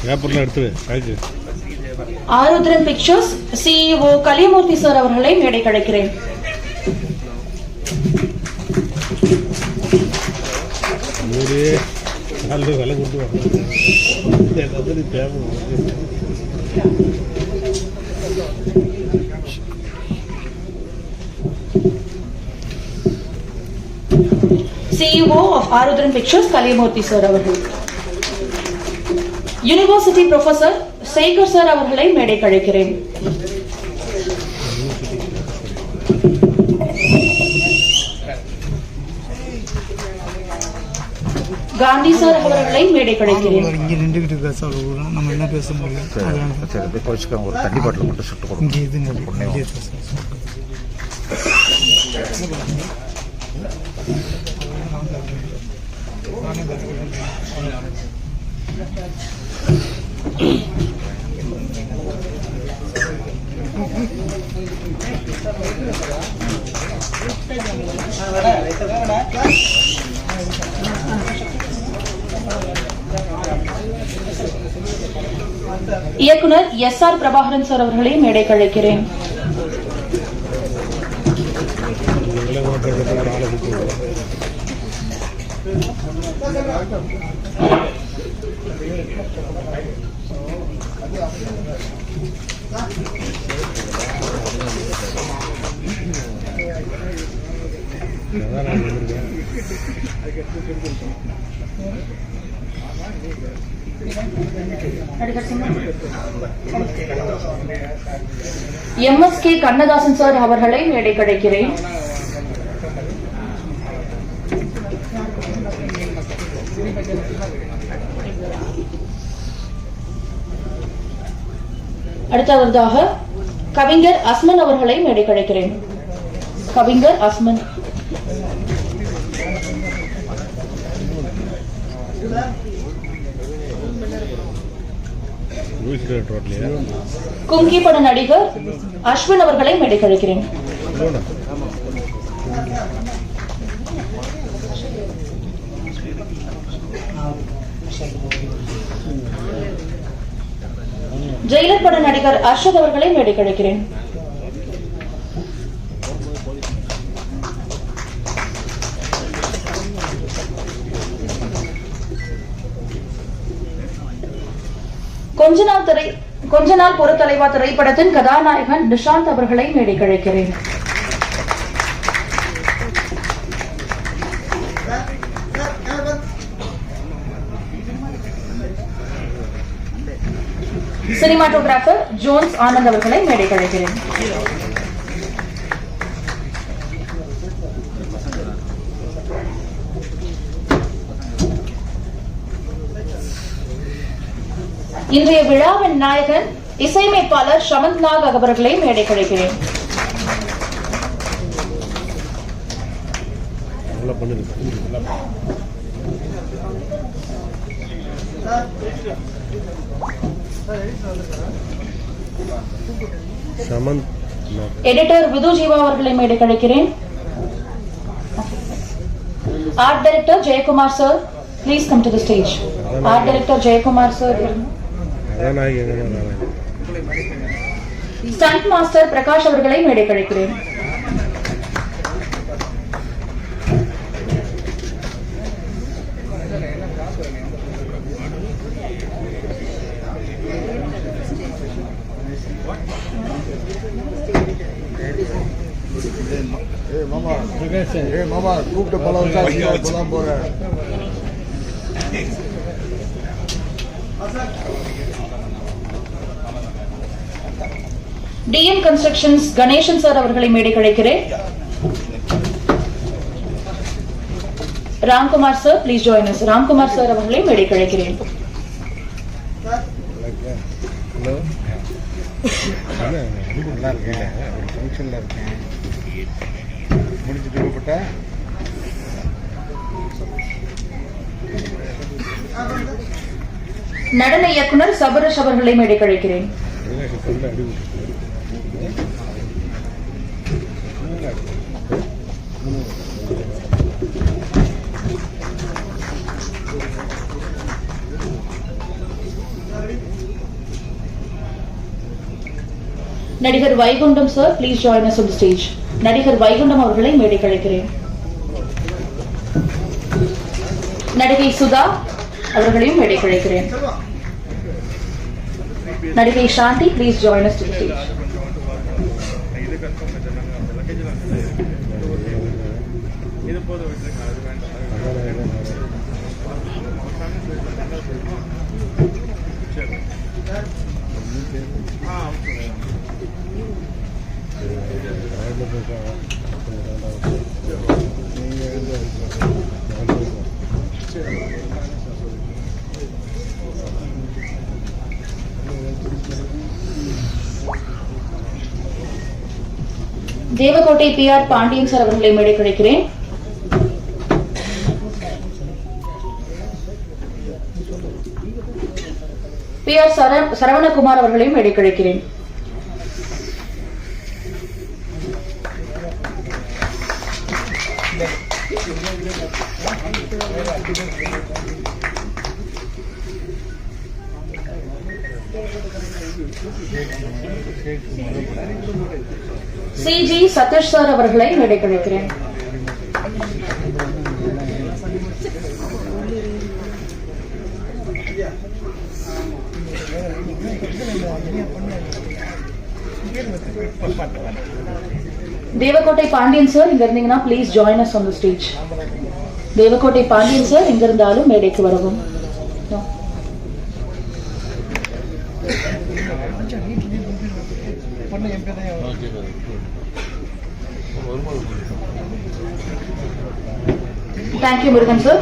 பேப்பர்லாம் எடுத்துரு ஆயிடுச்சு Aaruthran Pictures CEO Kaliyamoorthy sir அவர்களை மேடை கழைக்கிறேன் மூடி நாலு விலை கொண்டு வா எல்லாத்தையும் தேவை CEO of Aaruthran Pictures Kaliyamoorthy sir அவர்கள் university professor Sekar sir அவர்களை மேடை கழைக்கிறேன் காந்தி சார் அவர்களை மேடை கழைக்கிறேன் இங்கே நின்றுக்கிட்டு பேச விடுறோம் நம்ம என்ன பேச முடியும் அதனால தான். சரி அப்படியே குறைச்சிக்கோங்க ஒரு தண்ணி பாட்டில் மட்டும் சுட்டு கொடுங்க இங்கே இது நில்லு. இங்கே பேச. இயக்குனர் எஸ் ஆர் பிரபாகரன் சார் அவர்களை மேடை கழிக்கிறேன் எம்எஸ்கே கண்ணதாசன் சார் அவர்களை மேடை கிடைக்கிறேன் Gracias. அடுத்தவர்தாக கவிஞர் அஸ்மன் அவர்களை மேடை கழைக்கிறேன் கவிஞர் அஸ்மன். குங்கி கும்கி பட நடிகர் அஸ்வின் அவர்களை மேடை கழைக்கிறேன் you. ஜெயிலர் பட நடிகர் அர்ஷத் அவர்களை மேடை கிடைக்கிறேன் கொஞ்ச நாள் திரை கொஞ்ச நாள் பொறுத்தலைவா திரைப்படத்தின் கதாநாயகன் நிஷாந்த் அவர்களை மேடை கழைக்கிறேன் சினிமாட்டோகிராஃபர் ஜோன்ஸ் ஆனந்த் அவர்களை மேடை கழைக்கிறேன் இன்றைய விழாவின் நாயகன் இசையமைப்பாளர் ஷமந்த் நாக் அவர்களை மேடை கழிக்கிறேன் பண்ணுங்க. எடிட்டர் விது ஜீவா அவர்களை மேடை கழைக்கிறேன் art director Jayakumar sir please come to the stage art director Jayakumar sir stunt master Prakash அவர்களை மேடை கழைக்கிறேன் மாமா கூப்பிட்டு பல வருஷம் இப்பதான் போறேன் டிஎம் கன்ஸ்ட்ரக்ஷன்ஸ் கணேசன் சார் அவர்களை மேடை கழைக்கிறேன் Ramkumar sir please join us. Ramkumar sir அவர்களை மேடை கழைக்கிறேன் ஹலோ நல்லா இருக்கேன். ஒரு ஃபங்க்ஷனில் இருக்கேன். முடிஞ்சுட்டு கூப்பிட்ட நடன இயக்குனர் சபரஷ் அவர்களை மேடைக்கழிக்கிறேன். நடிகர் Vaikundam sir please join us on stage நடிகர் வைகுண்டம் அவர்களை மேடை கழிக்கிறேன் நடிகை சுதா அவர்களையும் மேடை கழிக்கிறேன் நடிகை Shanti please join us to Devakottai P R Pandian sir அவர்களை மேடை அழைக்கிறேன் பி ஆர் சரவணகுமார் அவர்களையும் மேடை கிடைக்கிறேன். சி. ஜி. சதீஷ் சார் அவர்களை நடைபெறுகிறேன் தேவக்கோட்டை பாண்டியன் சார் இங்க இருந்தீங்கன்னா please join us on the stage Devakottai Pandian sir எங்கிருந்தாலும் மேடைக்கு வரவும். Thank you Murugan sir